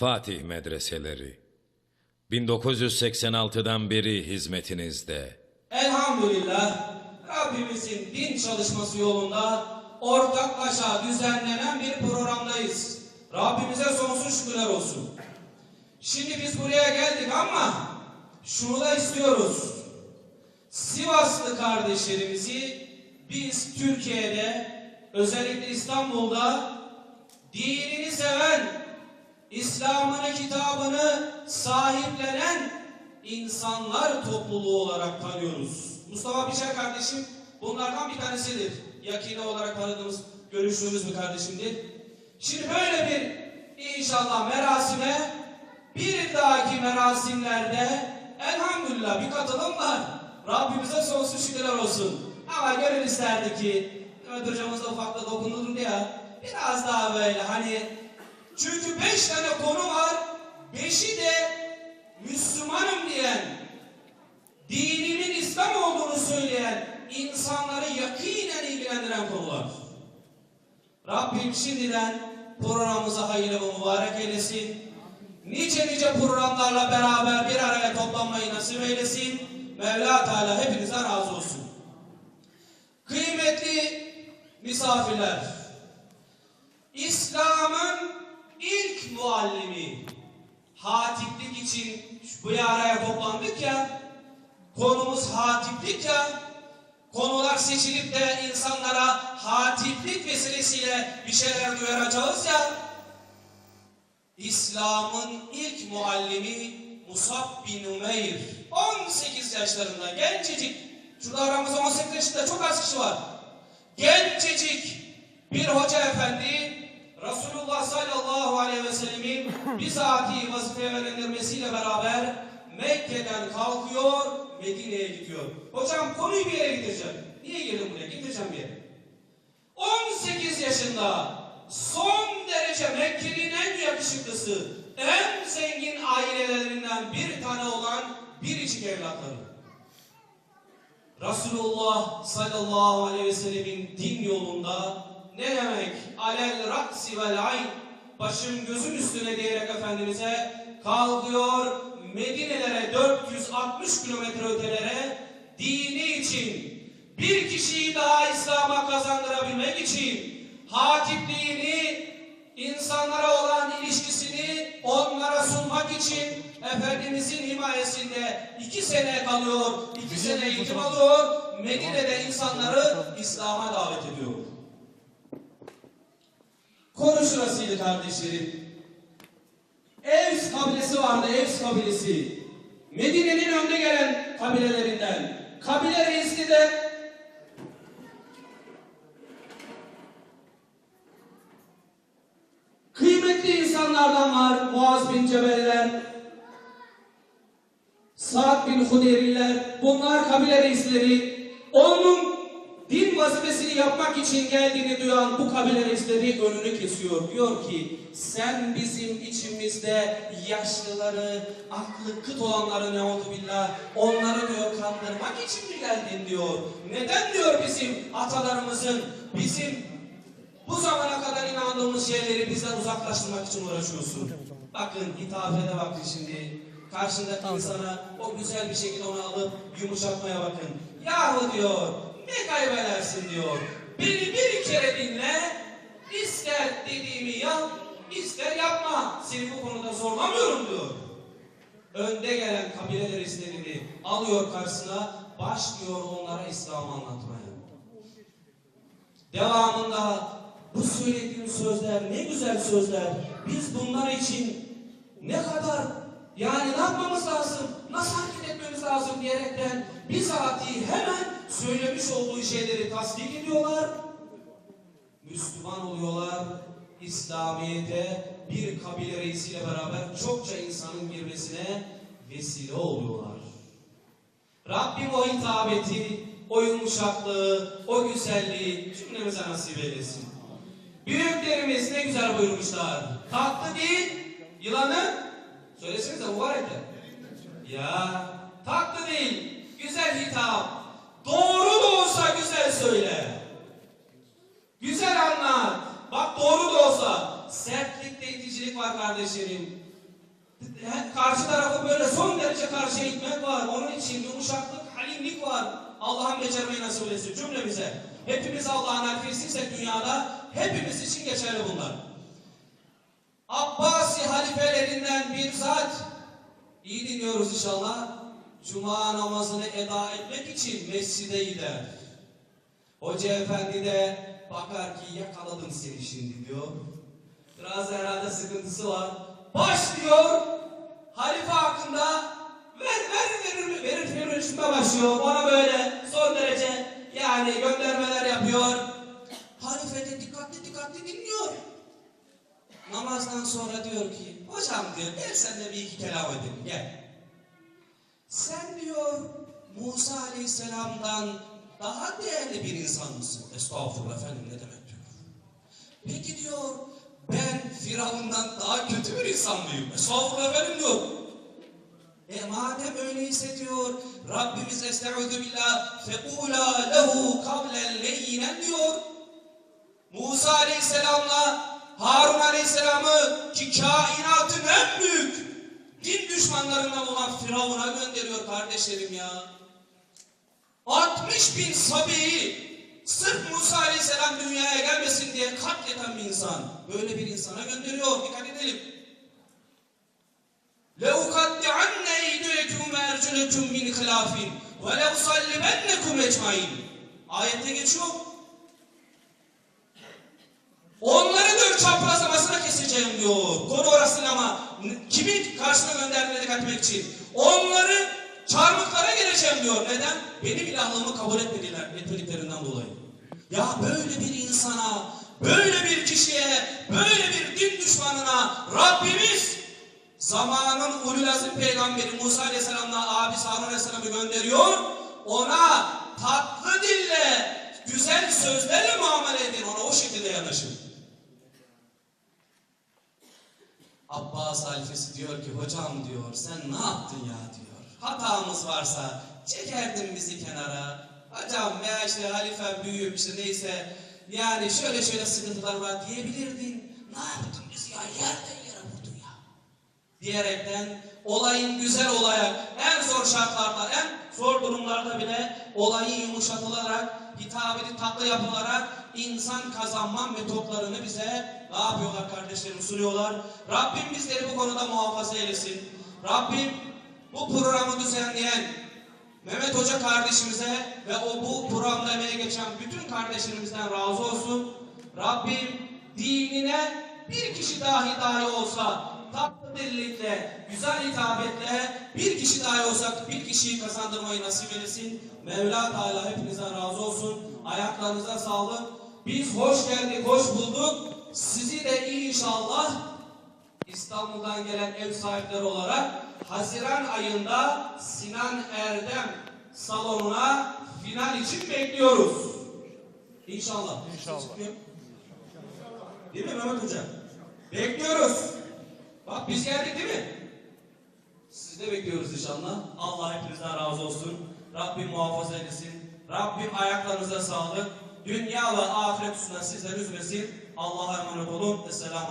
Fatih Medreseleri 1986'dan beri hizmetinizde. Elhamdülillah Rabbimizin din çalışması yolunda ortaklaşa düzenlenen bir programdayız. Rabbimize sonsuz şükürler olsun. Şimdi biz buraya geldik ama şunu da istiyoruz. Sivaslı kardeşlerimizi biz Türkiye'de özellikle İstanbul'da dinini seven, İslam'ını, kitabını sahiplenen insanlar topluluğu olarak tanıyoruz. Mustafa Biçer kardeşim bunlardan bir tanesidir. Yakini olarak tanıdığımız, görüştüğümüz bir kardeşimdir. Şimdi böyle bir inşallah merasime bir dahaki merasimlerde elhamdülillah bir katılım var. Rabbimize sonsuz şükürler olsun. Ama gönül isterdi ki Mehmet hocamız da ufakta dokundurdu ya biraz daha böyle hani çünkü beş tane konu var. Beşi de Müslümanım diyen, dinimin İslam olduğunu söyleyen insanları yakinen ilgilendiren konular. Rabbim şimdiden programımıza hayırlı ve mübarek eylesin. Nice nice programlarla beraber bir araya toplanmayı nasip eylesin. Mevla Teala hepinizden razı olsun. Kıymetli misafirler, İslam'ın ilk muallimi hatiplik için bu araya toplandık ya konumuz hatiplik ya konular seçilip de insanlara hatiplik vesilesiyle bir şeyler duyuracağız ya İslam'ın ilk muallimi Musab bin Umeyr 18 yaşlarında gencecik şurada aramızda 18 yaşında çok az kişi var. Gencecik bir hoca efendi Resulullah sallallahu aleyhi ve sellemin bizatihi vazifeye verilmesiyle beraber Mekke'den kalkıyor, Medine'ye gidiyor. Hocam konuyu bir yere getireceğim. Niye geldim buraya? Getireceğim bir yere. 18 yaşında son derece Mekke'nin en yakışıklısı, en zengin ailelerinden bir tane olan biricik evlatları. Resulullah sallallahu aleyhi ve sellemin din yolunda ne demek? Alel raksi vel ayn başım gözüm üstüne diyerek Efendimiz'e kalkıyor Medine'lere 460 kilometre ötelere dini için bir kişiyi daha İslam'a kazandırabilmek için hatipliğini insanlara olan ilişkisini onlara sunmak için Efendimizin himayesinde iki sene kalıyor, iki sene eğitim alıyor, Medine'de insanları İslam'a davet ediyor. Konu şurasıydı kardeşlerim. Evs kabilesi vardı, Evs kabilesi. Medine'nin önde gelen kabilelerinden. Kabile reisi de kıymetli insanlardan var. Muaz bin Cebeliler, Sa'd bin Hudeyriler, bunlar kabile reisleri. Onun vazifesini yapmak için geldiğini duyan bu kabile reisleri önünü kesiyor. Diyor ki sen bizim içimizde yaşlıları, aklı kıt olanları ne oldu billah onları diyor kandırmak için mi geldin diyor. Neden diyor bizim atalarımızın, bizim bu zamana kadar inandığımız şeyleri bizden uzaklaştırmak için uğraşıyorsun. Bakın hitafete bakın şimdi. Karşındaki insana o güzel bir şekilde onu alıp yumuşatmaya bakın. Yahu diyor ne kaybedersin diyor. Beni bir kere dinle, ister dediğimi yap, ister yapma. Seni bu konuda zorlamıyorum diyor. Önde gelen kabile reislerini alıyor karşısına, başlıyor onlara İslam anlatmaya. Devamında bu söylediğim sözler ne güzel sözler. Biz bunlar için ne kadar yani ne yapmamız lazım? Nasıl hareket etmemiz lazım diyerekten bizatihi hemen söylemiş olduğu şeyleri tasdik ediyorlar. Müslüman oluyorlar. İslamiyet'e bir kabile reisiyle beraber çokça insanın girmesine vesile oluyorlar. Rabbim o hitabeti, o yumuşaklığı, o güzelliği cümlemize nasip eylesin. Büyüklerimiz ne güzel buyurmuşlar. Tatlı değil, yılanı söylesenize mübarekler. Ya tatlı değil, güzel hitap. Doğru da olsa güzel söyle. Güzel anlat. Bak doğru da olsa sertlikte iticilik var kardeşlerim. karşı tarafı böyle son derece karşıya itmek var. Onun için yumuşaklık, halimlik var. Allah'ın becermeyi nasip etsin cümlemize. Hepimiz Allah'ın harfesiysek dünyada hepimiz için geçerli bunlar. Abbasi halifelerinden bir zat iyi dinliyoruz inşallah. Cuma namazını eda etmek için mescide gider. Hoca efendi de bakar ki yakaladım seni şimdi diyor. Biraz herhalde sıkıntısı var. Başlıyor halife hakkında ver ver verir verir verir başlıyor. Ona böyle son derece yani göndermeler yapıyor. Halife de dikkatli dikkatli dinliyor. Namazdan sonra diyor ki hocam diyor gel sen de bir iki kelam edelim gel. Sen diyor Musa Aleyhisselam'dan daha değerli bir insan mısın? Estağfurullah efendim ne demek diyor. Peki diyor ben Firavun'dan daha kötü bir insan mıyım? Estağfurullah efendim diyor. E madem öyleyse diyor Rabbimiz estaizu billah fekula lehu kavlen leyyinen diyor. Musa Aleyhisselam'la Harun Aleyhisselam'ı ki kainatın en büyük din düşmanlarından olan Firavun'a gönderiyor kardeşlerim ya. 60 bin sabiyi sırf Musa Aleyhisselam dünyaya gelmesin diye katleten bir insan. Böyle bir insana gönderiyor. Dikkat edelim. لَاُقَدِّعَنَّ اَيْدِيَكُمْ وَاَرْجُلَكُمْ مِنْ خِلَافٍ وَلَوْصَلِّبَنَّكُمْ اَجْمَعِينَ Ayette geçiyor. Onları diyor çaprazlamasına keseceğim diyor. Konu orasında ama kimin karşısına gönderdiğine dikkat etmek için. Onları çarmıklara geleceğim diyor. Neden? Benim ilahlığımı kabul etmediler, etmediklerinden dolayı. Ya böyle bir insana, böyle bir kişiye, böyle bir din düşmanına Rabbimiz zamanın ulul azim peygamberi Musa Aleyhisselam'la abi Harun Aleyhisselam'ı gönderiyor. Ona tatlı dille, güzel sözlerle muamele edin. Ona o şekilde yanaşın. Abbas halifesi diyor ki hocam diyor sen ne yaptın ya diyor. Hatamız varsa çekerdin bizi kenara. Hocam ya işte halife büyüğüm işte neyse yani şöyle şöyle sıkıntılar var diyebilirdin. Ne yaptın bizi ya yerden yere vurdun ya. Diyerekten olayın güzel olaya en zor şartlarda en zor durumlarda bile olayı yumuşatılarak hitap edip tatlı yapılarak insan kazanma metotlarını bize ne yapıyorlar kardeşlerim sunuyorlar. Rabbim bizleri bu konuda muhafaza eylesin. Rabbim bu programı düzenleyen Mehmet Hoca kardeşimize ve o bu programda emeğe geçen bütün kardeşlerimizden razı olsun. Rabbim dinine bir kişi dahi dahi olsa tatlı dillikle, güzel hitabetle bir kişi dahi olsa bir kişiyi kazandırmayı nasip eylesin. Mevla Teala hepinizden razı olsun. Ayaklarınıza sağlık. Biz hoş geldik, hoş bulduk. Sizi de inşallah İstanbul'dan gelen ev sahipleri olarak Haziran ayında Sinan Erdem salonuna final için bekliyoruz. İnşallah. İnşallah. Değil mi Mehmet Hoca? Bekliyoruz. Bak biz geldik değil mi? Siz de bekliyoruz inşallah. Allah hepinizden razı olsun. Rabbim muhafaza eylesin. Rabbim ayaklarınıza sağlık. Dünya ve ahiret üstüne sizleri üzmesin. Allah'a emanet olun. Esselamu